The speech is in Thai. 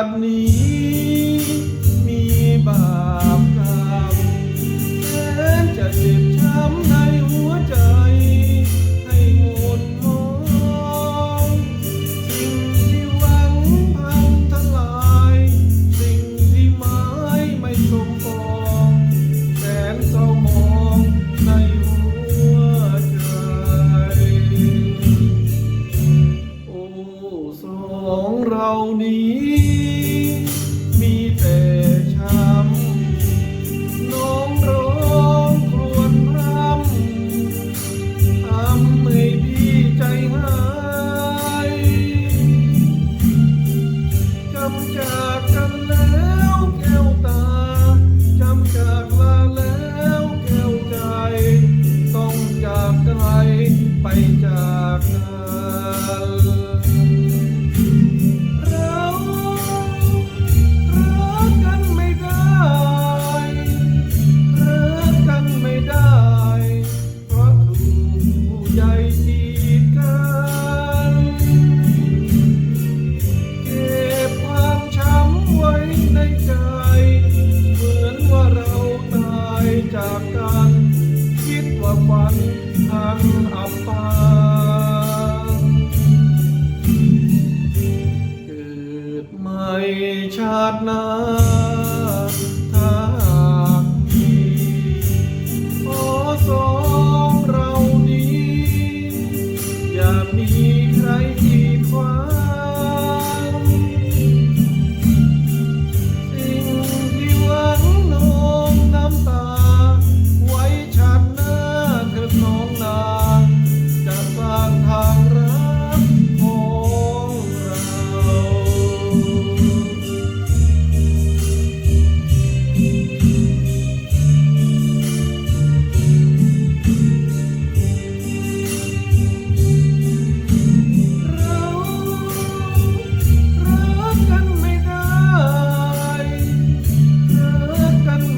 านี้มีบาปกรรมแสนจะเจ็บช้ำในหัวใจ ให้หมดหองสิ่งที่หวังพังทลาย สิ่งที่หมายไม่สมปองแสนเศร้ามองในหัวใจ โอ้สองเรานี้ Bye, paycheck. না